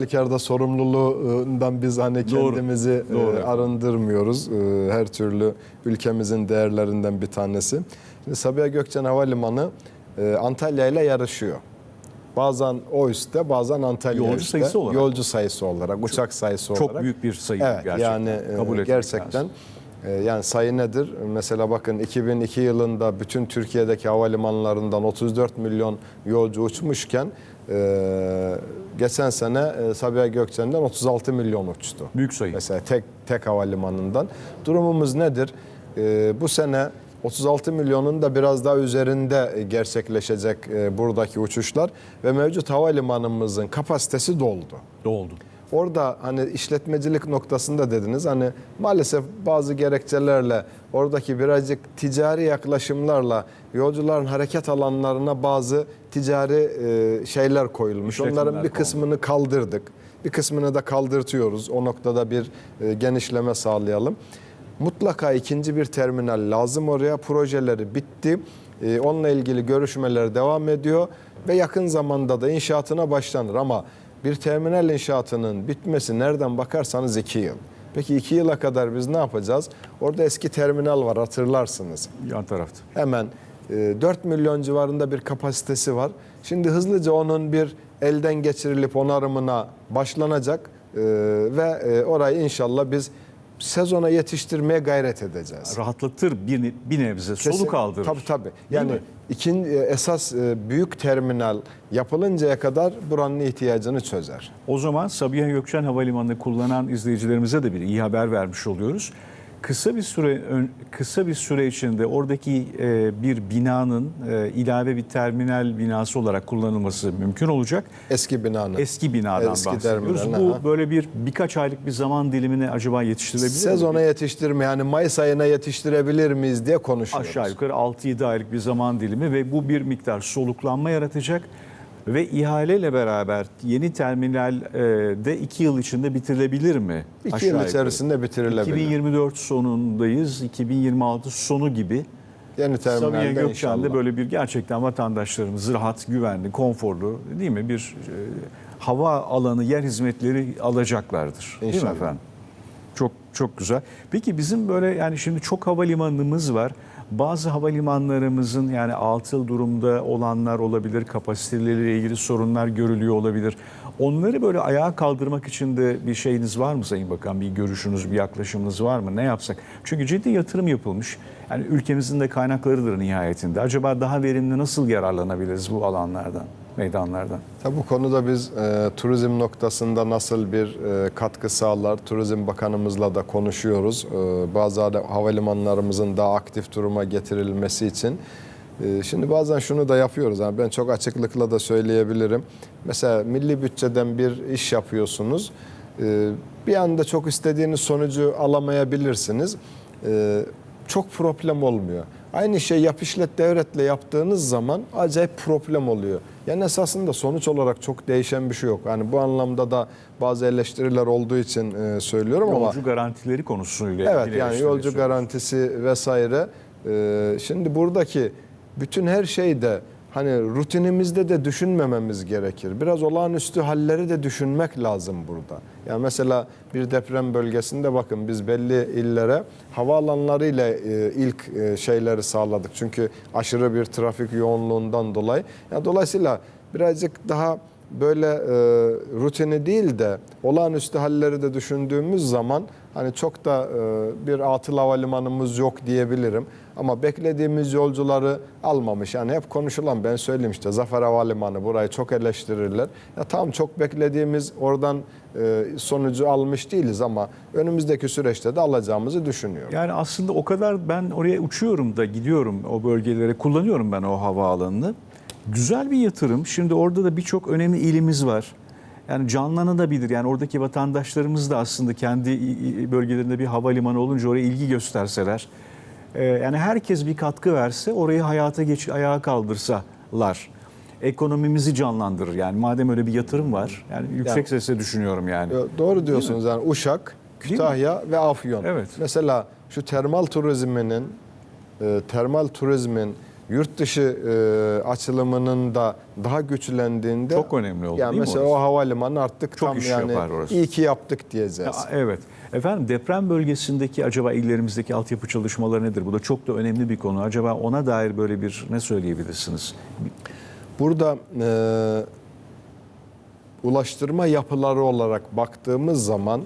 halükarda sorumluluğundan biz hani Doğru, kendimizi e, doğru. arındırmıyoruz. E, Her türlü ülkemizin değerlerinden bir tanesi. Şimdi Sabiha Gökçen Havalimanı e, Antalya ile yarışıyor. Bazen o üstte, bazen Antalya Yolcu üstte. sayısı olarak. Yolcu sayısı olarak, uçak sayısı olarak. Çok büyük bir sayı Evet, gerçekten. yani Kabul gerçekten lazım. E, yani sayı nedir? Mesela bakın 2002 yılında bütün Türkiye'deki havalimanlarından 34 milyon yolcu uçmuşken e, geçen sene e, Sabiha Gökçen'den 36 milyon uçtu. Büyük sayı. Mesela tek tek havalimanından. Durumumuz nedir? E, bu sene 36 milyonun da biraz daha üzerinde gerçekleşecek buradaki uçuşlar ve mevcut havalimanımızın kapasitesi doldu. Doldu. Orada hani işletmecilik noktasında dediniz hani maalesef bazı gerekçelerle oradaki birazcık ticari yaklaşımlarla yolcuların hareket alanlarına bazı ticari e, şeyler koyulmuş. İşletmeler Onların bir kısmını kaldırdık. Bir kısmını da kaldırtıyoruz. O noktada bir e, genişleme sağlayalım. Mutlaka ikinci bir terminal lazım oraya. Projeleri bitti. E, onunla ilgili görüşmeler devam ediyor ve yakın zamanda da inşaatına başlanır ama bir terminal inşaatının bitmesi nereden bakarsanız iki yıl. Peki iki yıla kadar biz ne yapacağız? Orada eski terminal var hatırlarsınız. Yan tarafta. Hemen e, 4 milyon civarında bir kapasitesi var. Şimdi hızlıca onun bir elden geçirilip onarımına başlanacak e, ve e, orayı inşallah biz sezona yetiştirmeye gayret edeceğiz. Rahatlatır bir, bir nebze. Kesin- Soluk aldırır. Tabii tabii. Yani mi? ikin e, esas e, büyük terminal yapılıncaya kadar buranın ihtiyacını çözer. O zaman Sabiha Gökçen Havalimanı'nı kullanan izleyicilerimize de bir iyi haber vermiş oluyoruz. Kısa bir süre kısa bir süre içinde oradaki e, bir binanın e, ilave bir terminal binası olarak kullanılması mümkün olacak. Eski binanın. Eski binadan Eski bahsediyoruz. terminal, Bu aha. böyle bir birkaç aylık bir zaman dilimine acaba yetiştirilebilir mi? Sezona yetiştirme yani Mayıs ayına yetiştirebilir miyiz diye konuşuyoruz. Aşağı yukarı 6-7 aylık bir zaman dilimi ve bu bir miktar soluklanma yaratacak ve ihaleyle beraber yeni terminal e, de 2 yıl içinde bitirilebilir mi? İki Aşağı yıl yukarı. içerisinde bitirilebilir. 2024 sonundayız, 2026 sonu gibi. Yeni Sabiha terminalde Gökçen'de inşallah. böyle bir gerçekten vatandaşlarımız rahat, güvenli, konforlu değil mi? Bir e, hava alanı, yer hizmetleri alacaklardır. Değil mi İnşallah. efendim? Çok çok güzel. Peki bizim böyle yani şimdi çok havalimanımız var. Bazı havalimanlarımızın yani atıl durumda olanlar olabilir, kapasiteleriyle ilgili sorunlar görülüyor olabilir. Onları böyle ayağa kaldırmak için de bir şeyiniz var mı Sayın Bakan? Bir görüşünüz, bir yaklaşımınız var mı? Ne yapsak? Çünkü ciddi yatırım yapılmış. Yani ülkemizin de kaynaklarıdır nihayetinde. Acaba daha verimli nasıl yararlanabiliriz bu alanlardan, meydanlardan? Tabii bu konuda biz e, turizm noktasında nasıl bir e, katkı sağlar, Turizm Bakanımızla da konuşuyoruz. E, bazı hava- havalimanlarımızın daha aktif duruma getirilmesi için. E, şimdi bazen şunu da yapıyoruz. Yani ben çok açıklıkla da söyleyebilirim. Mesela milli bütçeden bir iş yapıyorsunuz. E, bir anda çok istediğiniz sonucu alamayabilirsiniz. E, çok problem olmuyor. Aynı şey yap işlet devletle yaptığınız zaman acayip problem oluyor. Yani esasında sonuç olarak çok değişen bir şey yok. Yani bu anlamda da bazı eleştiriler olduğu için e, söylüyorum ama Yolcu garantileri konusuyla Evet yani yolcu garantisi vesaire. Ee, şimdi buradaki bütün her şeyde hani rutinimizde de düşünmememiz gerekir. Biraz olağanüstü halleri de düşünmek lazım burada. Yani mesela bir deprem bölgesinde bakın biz belli illere havaalanlarıyla e, ilk e, şeyleri sağladık. Çünkü aşırı bir trafik yoğunluğundan dolayı. Yani dolayısıyla birazcık daha böyle e, rutini değil de olağanüstü halleri de düşündüğümüz zaman hani çok da e, bir atıl havalimanımız yok diyebilirim. Ama beklediğimiz yolcuları almamış. Yani hep konuşulan ben söyleyeyim işte Zafer Havalimanı burayı çok eleştirirler. Ya tamam çok beklediğimiz oradan e, sonucu almış değiliz ama önümüzdeki süreçte de alacağımızı düşünüyorum. Yani aslında o kadar ben oraya uçuyorum da gidiyorum o bölgelere kullanıyorum ben o havaalanını. Güzel bir yatırım. Şimdi orada da birçok önemli ilimiz var. Yani canlanabilir. Yani oradaki vatandaşlarımız da aslında kendi bölgelerinde bir havalimanı olunca oraya ilgi gösterseler. e, Yani herkes bir katkı verse orayı hayata geç ayağa kaldırsalar. Ekonomimizi canlandırır. Yani madem öyle bir yatırım var. Yani yüksek Yani- sesle düşünüyorum yani. Doğru diyorsunuz yani Uşak? Kütahya ve Afyon. Evet. Mesela şu termal turizminin, e, termal turizmin yurt dışı e, açılımının da daha güçlendiğinde Çok önemli oldu, Yani değil mi mesela orası? o havalimanı artık Çok tam iş yani yapar orası. iyi ki yaptık diyeceğiz. Ya, evet. Efendim deprem bölgesindeki acaba illerimizdeki altyapı çalışmaları nedir? Bu da çok da önemli bir konu. Acaba ona dair böyle bir ne söyleyebilirsiniz? Burada e, ulaştırma yapıları olarak baktığımız zaman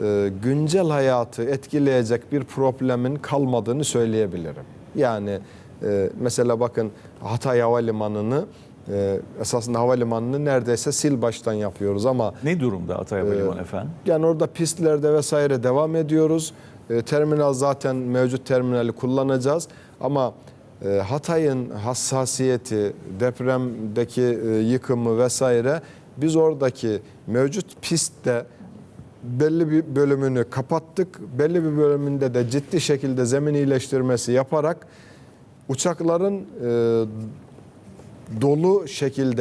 e, güncel hayatı etkileyecek bir problemin kalmadığını söyleyebilirim. Yani e, mesela bakın Hatay Havalimanı'nı e, esasında havalimanını neredeyse sil baştan yapıyoruz ama Ne durumda Atay Havalimanı Ee, efendim? yani orada pistlerde vesaire devam ediyoruz. E, terminal zaten mevcut terminali kullanacağız ama e, Hatay'ın hassasiyeti, depremdeki e, yıkımı vesaire biz oradaki mevcut pistte belli bir bölümünü kapattık. Belli bir bölümünde de ciddi şekilde zemin iyileştirmesi yaparak uçakların e, dolu şekilde